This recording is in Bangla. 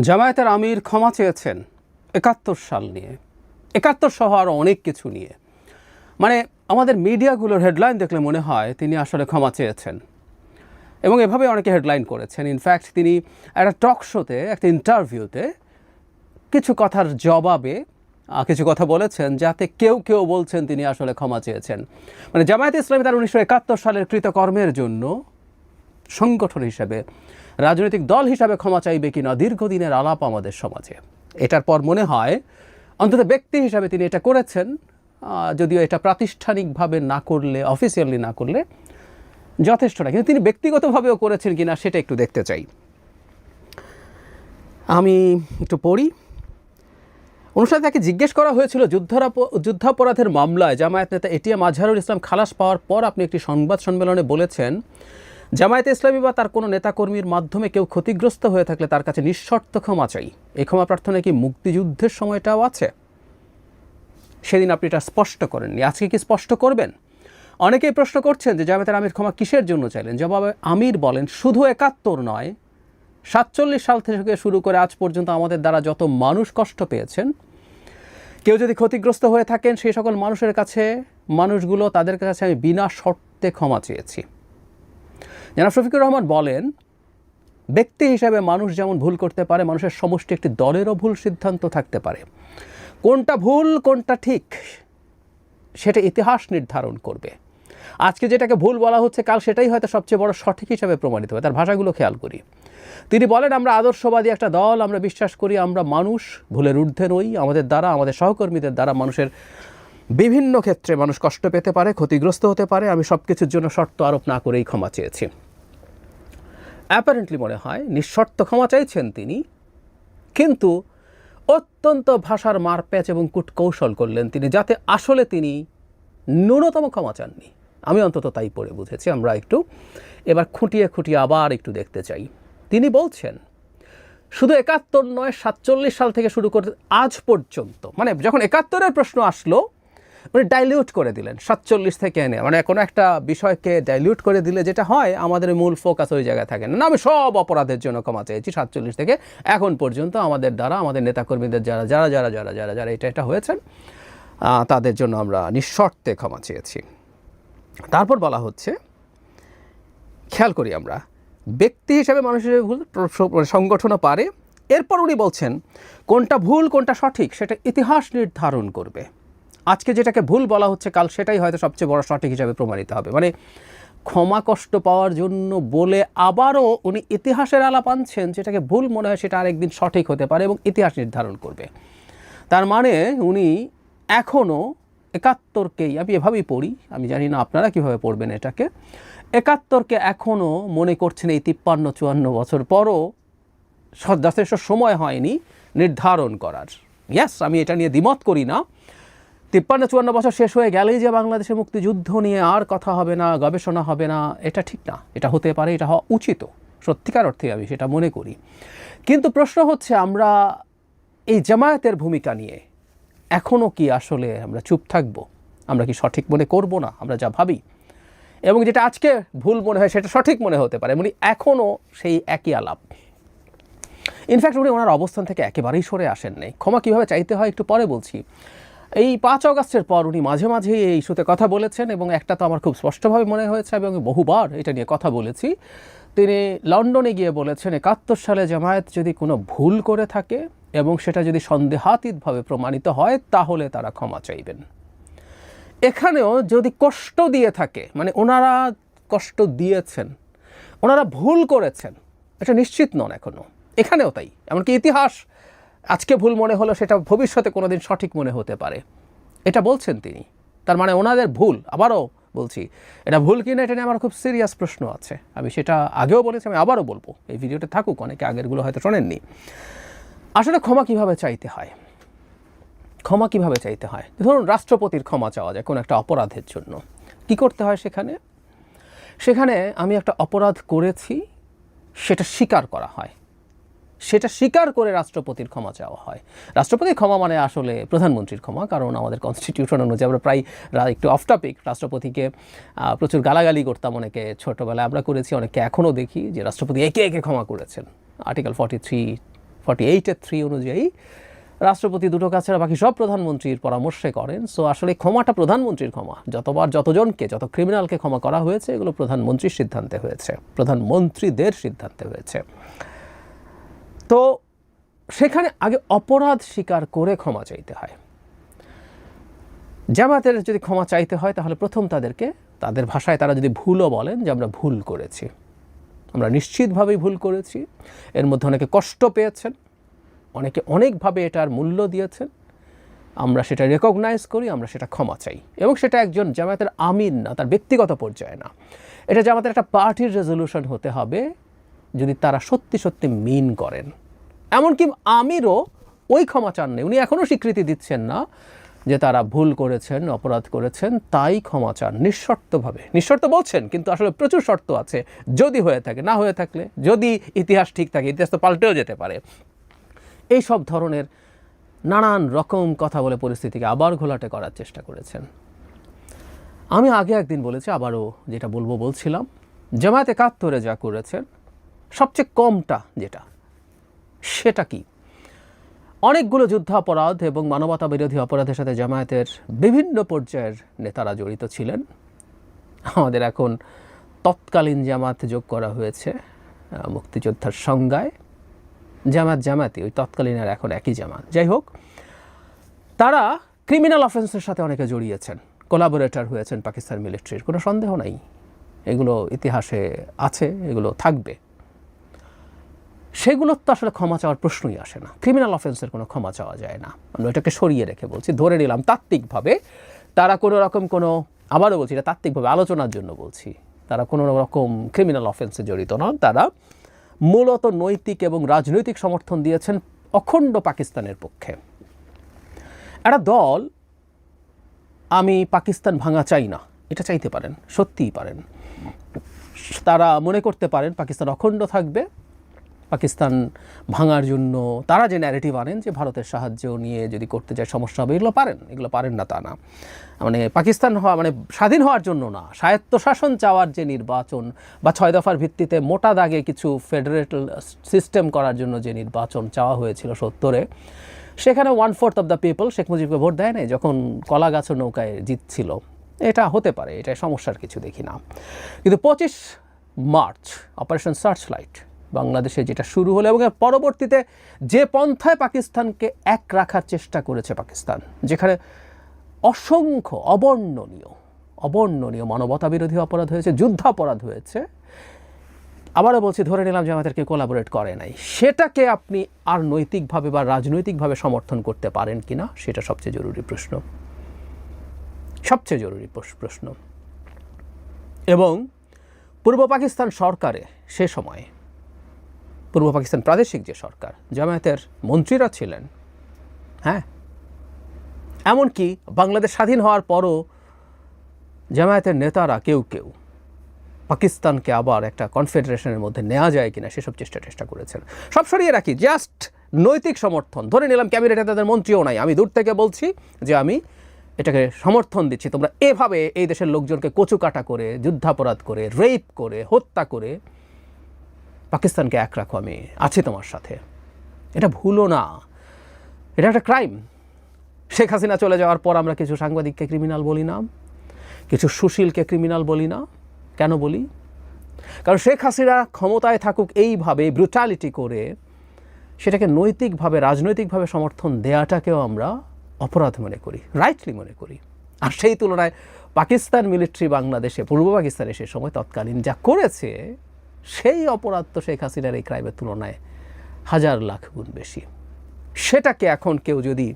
জামায়াতের আমির ক্ষমা চেয়েছেন একাত্তর সাল নিয়ে। একাত্তর সহ আরও অনেক কিছু নিয়ে। মানে আমাদের মিডিয়াগুলোর হেডলাইন দেখলে মনে হয় তিনি আসলে ক্ষমা চেয়েছেন। এবং এভাবে অনেকে হেডলাইন করেছেন। ইনফ্যাক্ট তিনি একটা টক শোতে একটা ইন্টারভিউতে কিছু কথার জবাবে কিছু কথা বলেছেন যাতে কেউ কেউ বলছেন তিনি আসলে ক্ষমা চেয়েছেন। মানে জামায়াত ইসলামী তার উনিশশো একাত্তর সালের কৃতকর্মের জন্য সংগঠন হিসেবে, রাজনৈতিক দল হিসাবে ক্ষমা চাইবে কিনা দীর্ঘদিনের আলাপ আমাদের সমাজে। এটার পর মনে হয়, অন্তত ব্যক্তি হিসাবে তিনি এটা করেছেন যদিও এটা প্রাতিষ্ঠানিকভাবে না করলে অফিসিয়ালি না করলে যথেষ্ট না। কিন্তু তিনি ব্যক্তিগতভাবেও করেছেন কিনা সেটা একটু দেখতে চাই। আমি একটু পড়ি। অনুষ্ঠানে তাকে জিজ্ঞেস করা হয়েছিল যুদ্ধাপরাধের মামলায়। জামায়াত নেতা এটিএম আজহারুল ইসলাম খালাস পাওয়ার পর আপনি একটি সংবাদ সম্মেলনে বলেছেন জামায়াতে ইসলামী বা তার কোনো নেতাকর্মীর মাধ্যমে কেউ ক্ষতিগ্রস্ত হয়ে থাকলে তার কাছে নিঃশর্ত ক্ষমা চাই। এই ক্ষমা প্রার্থনা কি মুক্তিযুদ্ধের সময়টাও আছে? সেদিন আপনি এটা স্পষ্ট করেননি। আজকে কি স্পষ্ট করবেন? অনেকেই প্রশ্ন করছেন যে জামায়াতের আমির ক্ষমা কিসের জন্য চাইলেন? জবাবে আমির বলেন, শুধু একাত্তর নয়, সাতচল্লিশ সাল থেকে শুরু করে আজ পর্যন্ত আমাদের দ্বারা যত মানুষ কষ্ট পেয়েছেন, কেউ যদি ক্ষতিগ্রস্ত হয়ে থাকেন, সেই সকল মানুষের কাছে, মানুষগুলো তাদের কাছে আমি বিনা শর্তে ক্ষমা চেয়েছি। জনাব শফিকুর রহমান বলেন, ব্যক্তি হিসাবে মানুষ যেমন ভুল করতে পারে, মানুষের সমষ্টি একটি দলেরও ভুল সিদ্ধান্ত থাকতে পারে। কোনটা ভুল, কোনটা ঠিক, সেটা ইতিহাস নির্ধারণ করবে। আজকে যেটাকে ভুল বলা হচ্ছে, কাল সেটাই হয়তো সবচেয়ে বড় সঠিক হিসাবে প্রমাণিত হবে। তার ভাষাগুলো খেয়াল করি। তিনি বলেন, আমরা আদর্শবাদী একটা দল, আমরা বিশ্বাস করি আমরা মানুষ, ভুলের ঊর্ধ্বে নই আমাদের দ্বারা, আমাদের সহকর্মীদের দ্বারা মানুষের বিভিন্ন ক্ষেত্রে মানুষ কষ্ট পেতে পারে, ক্ষতিগ্রস্ত হতে পারে। আমি সব কিছুর জন্য শর্ত আরোপ না করেই ক্ষমা চেয়েছি। অ্যাপারেন্টলি মনে হয় নিঃশর্ত ক্ষমা চাইছেন তিনি। কিন্তু অত্যন্ত ভাষার মারপ্যাচ এবং কূটকৌশল করলেন তিনি যাতে আসলে তিনি ন্যূনতম ক্ষমা চাননি। আমি অন্তত তাই পড়ে বুঝেছি, আমরা একটু এবার খুঁটিয়ে খুঁটিয়ে আবার একটু দেখতে চাই। তিনি বলছেন, শুধু একাত্তর নয়, সাতচল্লিশ সাল থেকে শুরু করে আজ পর্যন্ত। মানে যখন একাত্তরের প্রশ্ন আসলো উনি ডাইলিউট করে দিলেন সাতচল্লিশ থেকে এনে। মানে কোনো একটা বিষয়কে ডাইলিউট করে দিলে যেটা হয় আমাদের মূল ফোকাস ওই জায়গায় থাকে না। না, আমি সব অপরাধের জন্য ক্ষমা চেয়েছি সাতচল্লিশ থেকে। এখন পর্যন্ত আমাদের দ্বারা আমাদের নেতাকর্মীদের যারা যারা যারা যারা যারা যারা এটা এটা হয়েছেন তাদের জন্য আমরা নিঃশর্তে ক্ষমা চেয়েছি। তারপর বলা হচ্ছে খেয়াল করি আমরা ব্যক্তি হিসাবে মানুষের ভুল সংগঠনও পারে। এরপর উনি বলছেন কোনটা ভুল কোনটা সঠিক সেটা ইতিহাস নির্ধারণ করবে। আজকে যেটাকে ভুল বলা হচ্ছে, কাল সেটাই হয়তো সবচেয়ে বড় সঠিক হিসাবে প্রমাণিত হবে। মানে ক্ষমা কষ্ট পাওয়ার জন্য বলে আবারও উনি ইতিহাসের আলাপ আনছেন, যেটাকে ভুল মনে হয় সেটা আরেকদিন সঠিক হতে পারে এবং ইতিহাস নির্ধারণ করবে। তার মানে উনি এখনও একাত্তরকেই, আমি এভাবেই পড়ি, আমি জানি না আপনারা কীভাবে পড়বেন এটাকে, একাত্তরকে এখনও মনে করছেন এই তিপ্পান্ন চুয়ান্ন বছর পরও যথেষ্ট সময় হয়নি নির্ধারণ করার। ইয়াস আমি এটা নিয়ে দ্বিমত করি না। তিপ্পান্ন চুয়ান্ন বছর শেষ হয়ে গেলেই যে বাংলাদেশের মুক্তিযুদ্ধ নিয়ে আর কথা হবে না, গবেষণা হবে না, এটা ঠিক না। এটা হতে পারে, এটা হওয়া উচিত। সত্যিকার অর্থে আমি সেটা মনে করি। কিন্তু প্রশ্ন হচ্ছে, আমরা এই জামায়াতের ভূমিকা নিয়ে এখনও কি আসলে আমরা চুপ থাকব? আমরা কি সঠিক মনে করব না? আমরা যা ভাবি। এবং যেটা আজকে ভুল মনে হয়, সেটা সঠিক মনে হতে পারে। মানে এখনও সেই একই আলাপ। ইনফ্যাক্ট উনি ওনার অবস্থান থেকে একেবারেই সরে আসেন নাই ক্ষমা কীভাবে চাইতে হয় একটু পরে বলছি। এই পাঁচ অগাস্টের পর উনি মাঝে মাঝে এই ইস্যুতে কথা বলেছেন এবং একটা তো আমার খুব স্পষ্টভাবে মনে হয়েছে এবং বহুবার এটা নিয়ে কথা বলেছি। তিনি লন্ডনে গিয়ে বলেছেন, একাত্তর সালে জামায়াত যদি কোনো ভুল করে থাকে এবং সেটা যদি সন্দেহাতীতভাবে প্রমাণিত হয়, তাহলে তারা ক্ষমা চাইবেন। এখানেও যদি কষ্ট দিয়ে থাকে মানে ওনারা কষ্ট দিয়েছেন, ওনারা ভুল করেছেন, এটা নিশ্চিত নন এখনও এখানেও তাই, এমনকি ইতিহাস আজকে ভুল মনে হলো, সেটা ভবিষ্যতে কোনো দিন সঠিক মনে হতে পারে। এটা বলছেন তিনি। তার মানে ওনাদের ভুল, আবারও বলছি, এটা ভুল কিনা এটা নিয়ে আমার খুব সিরিয়াস প্রশ্ন আছে। আমি সেটা আগেও বলেছি, আমি আবারও বলব। এই ভিডিওটা থাকুক, অনেকে আগেরগুলো হয়তো শোনেননি। আসলে ক্ষমা কীভাবে চাইতে হয়? ক্ষমা কীভাবে চাইতে হয়? ধরুন, রাষ্ট্রপতির ক্ষমা চাওয়া যায় কোনো একটা অপরাধের জন্য। কি করতে হয় সেখানে? সেখানে আমি একটা অপরাধ করেছি, সেটা স্বীকার করা হয়। সেটা স্বীকার করে রাষ্ট্রপতির ক্ষমা চাওয়া হয়। রাষ্ট্রপতির ক্ষমা মানে আসলে প্রধানমন্ত্রীর ক্ষমা, কারণ আমাদের কনস্টিটিউশন অনুযায়ী আমরা প্রায় একটু অফ টপিক রাষ্ট্রপতিকে প্রচুর গালাগালি করতাম অনেকে ছোটোবেলায়। আমরা করেছি অনেকে এখনও দেখি যে রাষ্ট্রপতি একে একে ক্ষমা করেছেন। আর্টিকেল ফর্টি থ্রি ফর্টি এইটের থ্রি অনুযায়ী রাষ্ট্রপতি দুটো কাজ ছাড়া বাকি সব প্রধানমন্ত্রীর পরামর্শে করেন। সো আসলে ক্ষমাটা প্রধানমন্ত্রীর ক্ষমা। যতবার যতজনকে যত ক্রিমিনালকে ক্ষমা করা হয়েছে, এগুলো প্রধানমন্ত্রীর সিদ্ধান্তে হয়েছে। প্রধানমন্ত্রীদের সিদ্ধান্তে হয়েছে। তো সেখানে আগে অপরাধ স্বীকার করে ক্ষমা চাইতে হয়। জামাতের যদি ক্ষমা চাইতে হয়, তাহলে প্রথম তাদেরকে, তাদের ভাষায় তারা যদি ভুলও বলেন যে আমরা ভুল করেছি। আমরা নিশ্চিতভাবেই ভুল করেছি। এর মধ্যে অনেকে কষ্ট পেয়েছেন, অনেকে অনেকভাবে এটার মূল্য দিয়েছেন। আমরা সেটা রেকগনাইজ করি, আমরা সেটা ক্ষমা চাই। এবং সেটা একজন জামায়াতের আমিন না, তার ব্যক্তিগত পর্যায়ে না। এটা জামাতের একটা পার্টির রেজলিউশন হতে হবে। যদি তারা সত্যি সত্যি মিন করেন। এমনকি আমিরও ওই ক্ষমা চাননি। উনি এখনও স্বীকৃতি দিচ্ছেন না যে তারা ভুল করেছেন, অপরাধ করেছেন, তাই ক্ষমা চান নিঃশর্তভাবে। নিঃশর্ত বলছেন, কিন্তু আসলে প্রচুর শর্ত আছে। যদি হয়ে থাকে, না হয়ে থাকলে, যদি ইতিহাস ঠিক থাকে, ইতিহাস তো পাল্টেও যেতে পারে। এই সব ধরনের নানান রকম কথা বলে পরিস্থিতিকে আবার ঘোলাটে করার চেষ্টা করেছেন। আমি আগে একদিন বলেছি, আবারও যেটা বলব বলছিলাম, জামায়াত একাত্তরে যা করেছেন সবচেয়ে কমটা যেটা, সেটা কি? অনেকগুলো যুদ্ধাপরাধ এবং মানবতা বিরোধী অপরাধের সাথে জামায়াতের বিভিন্ন পর্যায়ের নেতারা জড়িত ছিলেন। আমাদের এখন তৎকালীন জামাত যোগ করা হয়েছে মুক্তিযোদ্ধার সংজ্ঞায়। জামাত জামাতি ওই তৎকালীন আর এখন একই জামাত যাই হোক, তারা ক্রিমিনাল অফেন্সের সাথে অনেকে জড়িয়েছেন কোলাবোরেটর হয়েছেন পাকিস্তান মিলিটারির কোনো সন্দেহ নাই। এগুলো ইতিহাসে আছে, এগুলো থাকবে। সেগুলোর তো আসলে ক্ষমা চাওয়ার প্রশ্নই আসে না। ক্রিমিনাল অফেন্সের কোনো ক্ষমা চাওয়া যায় না। আমি ওইটাকে সরিয়ে রেখে বলছি, ধরে নিলাম তাত্ত্বিকভাবে তারা কোনো রকম কোনো, আবারও বলছি এটা তাত্ত্বিকভাবে আলোচনার জন্য বলছি, তারা কোনো রকম ক্রিমিনাল অফেন্সে জড়িত নন। তারা মূলত নৈতিক এবং রাজনৈতিক সমর্থন দিয়েছেন অখণ্ড পাকিস্তানের পক্ষে। একটা দল, আমি পাকিস্তান ভাঙা চাই না, এটা চাইতে পারেন, সত্যিই পারেন। তারা মনে করতে পারেন পাকিস্তান অখণ্ড থাকবে পাকিস্তান ভাঙার জন্য তারা যে ন্যারেটিভ আনেন যে ভারতের সাহায্য নিয়ে যদি করতে যায় সমস্যা হবে, এগুলো পারেন এগুলো পারেন না তা না। মানে পাকিস্তান হওয়া মানে স্বাধীন হওয়ার জন্য না, স্বায়ত্তশাসন চাওয়ার যে নির্বাচন বা ছয় দফার ভিত্তিতে মোটা দাগে কিছু ফেডারেটাল সিস্টেম করার জন্য যে নির্বাচন চাওয়া হয়েছিল সত্তরে, সেখানে one fourth of the people Sheikh মুজিবকে vote দেয় নাই, যখন কলা গাছ নৌকায় জিতছিল। এটা হতে পারে এটা সমস্যার কিছু দেখি না। কিন্তু পঁচিশ মার্চ অপারেশন সার্চ লাইট বাংলাদেশে যেটা শুরু হলো এবং পরবর্তীতে যে পন্থায় পাকিস্তানকে এক রাখার চেষ্টা করেছে পাকিস্তান, যেখানে অসংখ্য অবর্ণনীয় অবর্ণনীয় মানবতা বিরোধী অপরাধ হয়েছে, যুদ্ধাপরাধ হয়েছে। আবারও বলছি, ধরে নিলাম যে আমাদেরকে কোলাবোরেট করে নাই। সেটাকে আপনি আর নৈতিকভাবে বা রাজনৈতিকভাবে সমর্থন করতে পারেন কিনা সেটা সবচেয়ে জরুরি প্রশ্ন। সবচেয়ে জরুরি প্রশ- প্রশ্ন। এবং পূর্ব পাকিস্তান সরকারে সে সময়ে পূর্ব পাকিস্তান প্রাদেশিক যে সরকার, জামায়াতের মন্ত্রীরা ছিলেন হ্যাঁ? এমনকি বাংলাদেশ স্বাধীন হওয়ার পরও জামায়াতের নেতারা কেউ কেউ পাকিস্তানকে আবার একটা কনফেডারেশনের মধ্যে নেওয়া যায় কিনা সেসব চেষ্টা চেষ্টা করেছেন। সব সরিয়ে রাখি, জাস্ট নৈতিক সমর্থন। ধরে নিলাম ক্যাবিনেটে তাদের মন্ত্রীও নাই। আমি দূর থেকে বলছি যে আমি এটাকে সমর্থন দিচ্ছি। তোমরা এভাবে এই দেশের লোকজনকে কচুকাটা করে, যুদ্ধাপরাধ করে, রেপ করে, হত্যা করে পাকিস্তানকে এক রাখো, আমি আছি তোমার সাথে। এটা ভুলো না। এটা একটা ক্রাইম। শেখ হাসিনা চলে যাওয়ার পর আমরা কিছু সাংবাদিককে ক্রিমিনাল বলি না, কিছু সুশীলকে ক্রিমিনাল বলি না। কেন বলি? কারণ শেখ হাসিনা ক্ষমতায় থাকুক এইভাবে ব্রুটালিটি করে, সেটাকে নৈতিকভাবে, রাজনৈতিকভাবে সমর্থন দেয়াটাকেও আমরা অপরাধ মনে করি রাইটলি মনে করি। আর সেই তুলনায় পাকিস্তান মিলিটারি বাংলাদেশে, পূর্ব পাকিস্তানে সে সময় তৎকালীন যা করেছে সেই অপরাধ তো শেখ হাসিনার এই ক্রাইমের তুলনায় হাজার লাখ গুণ বেশি। সেটাকে এখন কেউ যদি